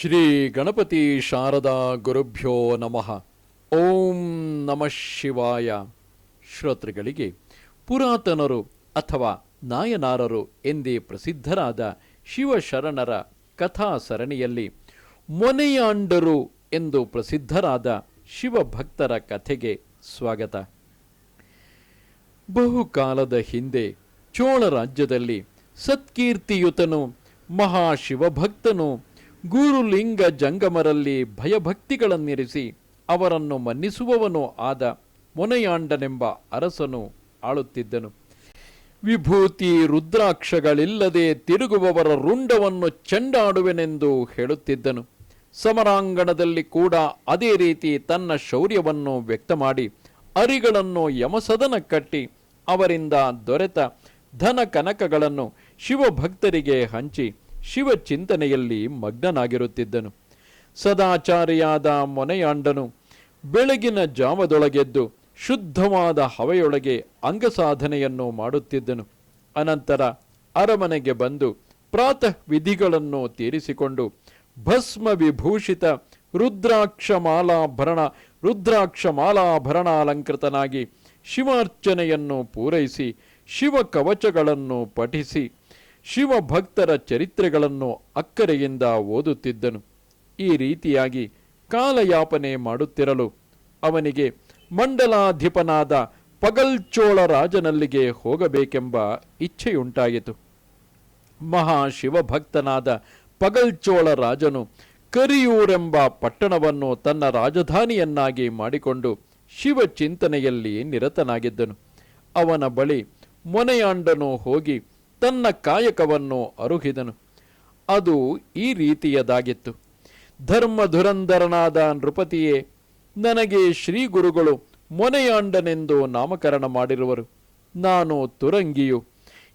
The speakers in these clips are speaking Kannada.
ಶ್ರೀ ಗಣಪತಿ ಶಾರದಾ ಗುರುಭ್ಯೋ ನಮಃ. ಓಂ ನಮಃ ಶಿವಾಯ. ಶ್ರೋತೃಗಳಿಗೆ ಪುರಾತನರು ಅಥವಾ ನಾಯನಾರರು ಎಂದೇ ಪ್ರಸಿದ್ಧರಾದ ಶಿವಶರಣರ ಕಥಾ ಸರಣಿಯಲ್ಲಿ ಮೊನೆಯಾಂಡರು ಎಂದು ಪ್ರಸಿದ್ಧರಾದ ಶಿವಭಕ್ತರ ಕಥೆಗೆ ಸ್ವಾಗತ. ಬಹುಕಾಲದ ಹಿಂದೆ ಚೋಳ ರಾಜ್ಯದಲ್ಲಿ ಸತ್ಕೀರ್ತಿಯುತನು, ಮಹಾಶಿವಭಕ್ತನು ಗುರುಲಿಂಗ ಜಂಗಮರಲ್ಲಿ ಭಯಭಕ್ತಿಗಳನ್ನಿರಿಸಿ ಅವರನ್ನು ಮನ್ನಿಸುವವನು ಆದ ಮೊನೆಯಾಂಡನೆಂಬ ಅರಸನು ಆಳುತ್ತಿದ್ದನು. ವಿಭೂತಿ ರುದ್ರಾಕ್ಷಗಳಿಲ್ಲದೆ ತಿರುಗುವವರ ರುಂಡವನ್ನು ಚೆಂಡಾಡುವೆನೆಂದು ಹೇಳುತ್ತಿದ್ದನು. ಸಮರಾಂಗಣದಲ್ಲಿ ಕೂಡ ಅದೇ ರೀತಿ ತನ್ನ ಶೌರ್ಯವನ್ನು ವ್ಯಕ್ತ ಮಾಡಿ ಅರಿಗಳನ್ನು ಯಮಸದನ ಕಟ್ಟಿ ಅವರಿಂದ ದೊರೆತ ಧನ ಕನಕಗಳನ್ನು ಶಿವಭಕ್ತರಿಗೆ ಹಂಚಿ ಶಿವಚಿಂತನೆಯಲ್ಲಿ ಮಗ್ನನಾಗಿರುತ್ತಿದ್ದನು. ಸದಾಚಾರಿಯಾದ ಮೊನೆಯಾಂಡನು ಬೆಳಗಿನ ಜಾವದೊಳಗೆದ್ದು ಶುದ್ಧವಾದ ಹವೆಯೊಳಗೆ ಅಂಗಸಾಧನೆಯನ್ನು ಮಾಡುತ್ತಿದ್ದನು. ಅನಂತರ ಅರಮನೆಗೆ ಬಂದು ಪ್ರಾತಃ ವಿಧಿಗಳನ್ನು ತೀರಿಸಿಕೊಂಡು ಭಸ್ಮ ವಿಭೂಷಿತ ರುದ್ರಾಕ್ಷ ಮಾಲಾಭರಣ ರುದ್ರಾಕ್ಷ ಮಾಲಾಭರಣಾಲಂಕೃತನಾಗಿ ಶಿವಾರ್ಚನೆಯನ್ನು ಪೂರೈಸಿ ಶಿವ ಕವಚಗಳನ್ನು ಪಠಿಸಿ ಶಿವಭಕ್ತರ ಚರಿತ್ರೆಗಳನ್ನು ಅಕ್ಕರೆಯಿಂದ ಓದುತ್ತಿದ್ದನು. ಈ ರೀತಿಯಾಗಿ ಕಾಲಯಾಪನೆ ಮಾಡುತ್ತಿರಲು ಅವನಿಗೆ ಮಂಡಲಾಧಿಪನಾದ ಪಗಲ್ಚೋಳ ರಾಜನಲ್ಲಿಗೆ ಹೋಗಬೇಕೆಂಬ ಇಚ್ಛೆಯುಂಟಾಯಿತು. ಮಹಾಶಿವಭಕ್ತನಾದ ಪಗಲ್ಚೋಳ ರಾಜನು ಕರಿಯೂರೆಂಬ ಪಟ್ಟಣವನ್ನು ತನ್ನ ರಾಜಧಾನಿಯನ್ನಾಗಿ ಮಾಡಿಕೊಂಡು ಶಿವಚಿಂತನೆಯಲ್ಲಿ ನಿರತನಾಗಿದ್ದನು. ಅವನ ಬಳಿ ಮೊನೆಯಾಂಡನು ಹೋಗಿ ತನ್ನ ಕಾಯಕವನ್ನು ಅರುಹಿದನು. ಅದು ಈ ರೀತಿಯದಾಗಿತ್ತು. ಧರ್ಮಧುರಂಧರನಾದ ನೃಪತಿಯೇ, ನನಗೆ ಶ್ರೀ ಗುರುಗಳು ಮೊನೆಯಾಂಡನೆಂದು ನಾಮಕರಣ ಮಾಡಿರುವರು. ನಾನು ತುರಂಗಿಯು.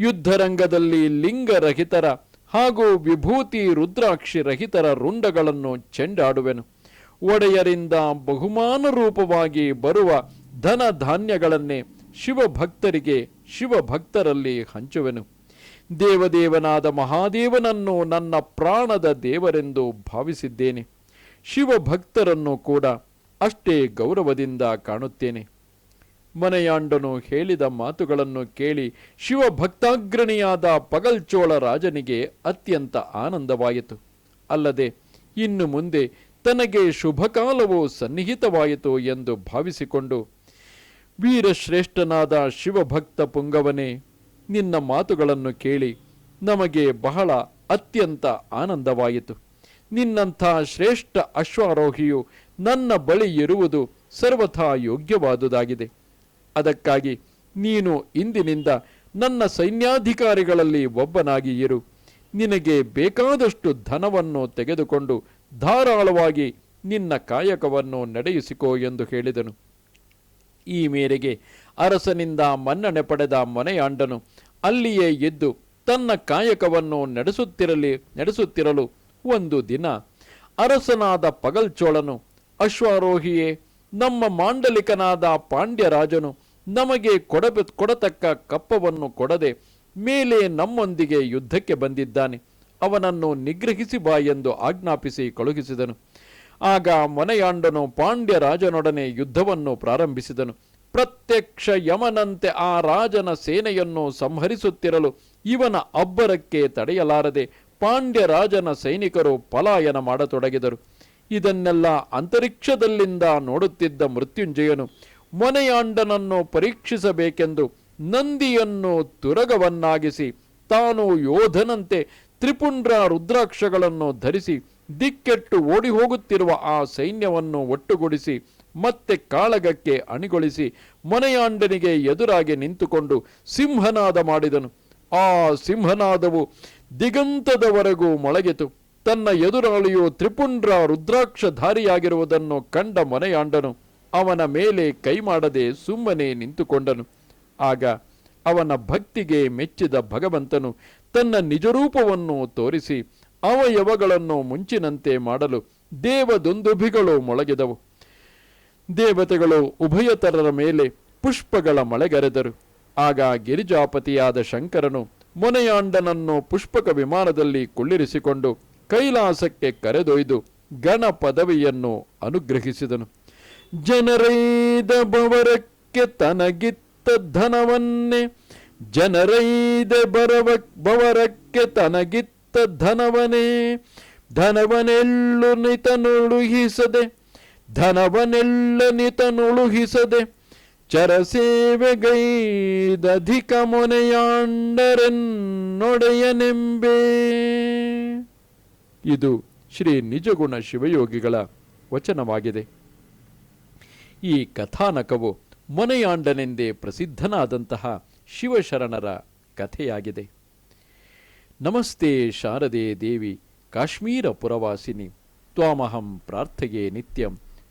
ಯುದ್ಧರಂಗದಲ್ಲಿ ಲಿಂಗರಹಿತರ ಹಾಗೂ ವಿಭೂತಿ ರುದ್ರಾಕ್ಷಿ ರಹಿತರ ರುಂಡಗಳನ್ನು ಚೆಂಡಾಡುವೆನು. ಒಡೆಯರಿಂದ ಬಹುಮಾನ ರೂಪವಾಗಿ ಬರುವ ಧನ ಧಾನ್ಯಗಳನ್ನೇ ಶಿವಭಕ್ತರಿಗೆ ಶಿವಭಕ್ತರಲ್ಲಿ ಹಂಚುವೆನು. ದೇವದೇವನಾದ ಮಹಾದೇವನನ್ನು ನನ್ನ ಪ್ರಾಣದ ದೇವರೆಂದು ಭಾವಿಸಿದ್ದೇನೆ. ಶಿವಭಕ್ತರನ್ನು ಕೂಡ ಅಷ್ಟೇ ಗೌರವದಿಂದ ಕಾಣುತ್ತೇನೆ. ಮನೆಯಾಂಡನು ಹೇಳಿದ ಮಾತುಗಳನ್ನು ಕೇಳಿ ಶಿವಭಕ್ತಾಗ್ರಣಿಯಾದ ಪಗಲ್ಚೋಳ ರಾಜನಿಗೆ ಅತ್ಯಂತ ಆನಂದವಾಯಿತು. ಅಲ್ಲದೆ ಇನ್ನು ಮುಂದೆ ತನಗೆ ಶುಭಕಾಲವು ಸನ್ನಿಹಿತವಾಯಿತು ಎಂದು ಭಾವಿಸಿಕೊಂಡು, ವೀರಶ್ರೇಷ್ಠನಾದ ಶಿವಭಕ್ತ ಪುಂಗವನೇ ನಿನ್ನ ಮಾತುಗಳನ್ನು ಕೇಳಿ ನಮಗೆ ಬಹಳ ಅತ್ಯಂತ ಆನಂದವಾಯಿತು. ನಿನ್ನಂಥ ಶ್ರೇಷ್ಠ ಅಶ್ವಾರೋಹಿಯು ನನ್ನ ಬಳಿ ಇರುವುದು ಸರ್ವಥಾ ಯೋಗ್ಯವಾದುದಾಗಿದೆ. ಅದಕ್ಕಾಗಿ ನೀನು ಇಂದಿನಿಂದ ನನ್ನ ಸೈನ್ಯಾಧಿಕಾರಿಗಳಲ್ಲಿ ಒಬ್ಬನಾಗಿ ಇರು. ನಿನಗೆ ಬೇಕಾದಷ್ಟು ಧನವನ್ನು ತೆಗೆದುಕೊಂಡು ಧಾರಾಳವಾಗಿ ನಿನ್ನ ಕಾಯಕವನ್ನು ನಡೆಯಿಸಿಕೋ ಎಂದು ಹೇಳಿದನು. ಈ ಮೇರೆಗೆ ಅರಸನಿಂದ ಮನ್ನಣೆ ಪಡೆದ ಮನೆಯಾಂಡನು ಅಲ್ಲಿಯೇ ಎದ್ದು ತನ್ನ ಕಾಯಕವನ್ನು ನಡೆಸುತ್ತಿರಲಿ, ನಡೆಸುತ್ತಿರಲು ಒಂದು ದಿನ ಅರಸನಾದ ಪಗಲ್ಚೋಳನು, ಅಶ್ವಾರೋಹಿಯೇ, ನಮ್ಮ ಮಾಂಡಲಿಕನಾದ ಪಾಂಡ್ಯರಾಜನು ನಮಗೆ ಕೊಡಬ, ಕೊಡತಕ್ಕ ಕಪ್ಪವನ್ನು ಕೊಡದೆ ಮೇಲೆ ನಮ್ಮೊಂದಿಗೆ ಯುದ್ಧಕ್ಕೆ ಬಂದಿದ್ದಾನೆ, ಅವನನ್ನು ನಿಗ್ರಹಿಸಿ ಬಾ ಎಂದು ಆಜ್ಞಾಪಿಸಿ ಕಳುಹಿಸಿದನು. ಆಗ ಮೊನೆಯಾಂಡನು ಪಾಂಡ್ಯ ರಾಜನೊಡನೆ ಯುದ್ಧವನ್ನು ಪ್ರಾರಂಭಿಸಿದನು. ಪ್ರತ್ಯಕ್ಷ ಯಮನಂತೆ ಆ ರಾಜನ ಸೇನೆಯನ್ನು ಸಂಹರಿಸುತ್ತಿರಲು ಇವನ ಅಬ್ಬರಕ್ಕೆ ತಡೆಯಲಾರದೆ ಪಾಂಡ್ಯ ರಾಜನ ಸೈನಿಕರು ಪಲಾಯನ ಮಾಡತೊಡಗಿದರು. ಇದನ್ನೆಲ್ಲ ಅಂತರಿಕ್ಷದಲ್ಲಿಂದ ನೋಡುತ್ತಿದ್ದ ಮೃತ್ಯುಂಜಯನು ಮೊನೆಯಾಂಡನನ್ನು ಪರೀಕ್ಷಿಸಬೇಕೆಂದು ನಂದಿಯನ್ನು ತುರಗವನ್ನಾಗಿಸಿ ತಾನು ಯೋಧನಂತೆ ತ್ರಿಪುಂಡ್ರ ರುದ್ರಾಕ್ಷಗಳನ್ನು ಧರಿಸಿ ದಿಕ್ಕೆಟ್ಟು ಓಡಿ ಹೋಗುತ್ತಿರುವ ಆ ಸೈನ್ಯವನ್ನು ಒಟ್ಟುಗೂಡಿಸಿ ಮತ್ತೆ ಕಾಳಗಕ್ಕೆ ಅಣಿಗೊಳಿಸಿ ಮೊನೆಯಾಂಡನಿಗೆ ಎದುರಾಗಿ ನಿಂತುಕೊಂಡು ಸಿಂಹನಾದ ಮಾಡಿದನು. ಆ ಸಿಂಹನಾದವು ದಿಗಂತದವರೆಗೂ ಮೊಳಗಿತು. ತನ್ನ ಎದುರಾಳಿಯು ತ್ರಿಪುಂಡ್ರ ರುದ್ರಾಕ್ಷಧಾರಿಯಾಗಿರುವುದನ್ನು ಕಂಡ ಮೊನೆಯಾಂಡನು ಅವನ ಮೇಲೆ ಕೈ ಮಾಡದೆ ಸುಮ್ಮನೆ ನಿಂತುಕೊಂಡನು. ಆಗ ಅವನ ಭಕ್ತಿಗೆ ಮೆಚ್ಚಿದ ಭಗವಂತನು ತನ್ನ ನಿಜರೂಪವನ್ನು ತೋರಿಸಿ ಅವಯವಗಳನ್ನು ಮುಂಚಿನಂತೆ ಮಾಡಲು ದೇವದೊಂದುಭಿಗಳು ಮೊಳಗಿದವು. ದೇವತೆಗಳು ಉಭಯತರರ ಮೇಲೆ ಪುಷ್ಪಗಳ ಮಳೆಗರೆದರು. ಆಗ ಗಿರಿಜಾಪತಿಯಾದ ಶಂಕರನು ಮೊನೆಯಾಂಡನನ್ನು ಪುಷ್ಪಕ ವಿಮಾನದಲ್ಲಿ ಕುಳ್ಳಿರಿಸಿಕೊಂಡು ಕೈಲಾಸಕ್ಕೆ ಕರೆದೊಯ್ದು ಗಣ ಪದವಿಯನ್ನು ಅನುಗ್ರಹಿಸಿದನು. ಜನರೈದ ಬವರಕ್ಕೆ ತನಗಿತ್ತ ಧನವನ್ನೇ ಜನರೈದ ಬರವ ಬವರಕ್ಕೆ ತನಗಿತ್ತ ಧನವನೇ ಧನವನೆಲ್ಲು ನಿತನುಳುಹಿಸದೆ ಧನವನೆಲ್ಲ ನಿತನುಳುಹಿಸದೆ ಚರಸೇವೆಗೈದಧಿಕ ಮೊನೆಯಾಂಡರೆನ್ನೊಡೆಯನೆಂಬೇ. ಇದು ಶ್ರೀ ನಿಜಗುಣ ಶಿವಯೋಗಿಗಳ ವಚನವಾಗಿದೆ. ಈ ಕಥಾನಕವು ಮೊನೆಯಾಂಡನೆಂದೇ ಪ್ರಸಿದ್ಧನಾದಂತಹ ಶಿವಶರಣರ ಕಥೆಯಾಗಿದೆ. ನಮಸ್ತೆ ಶಾರದೆ ದೇವಿ ಕಾಶ್ಮೀರ ಪುರವಾಸಿನಿ, ತ್ವಾಮಹಂ ಪ್ರಾರ್ಥೆಗೆ ನಿತ್ಯಂ.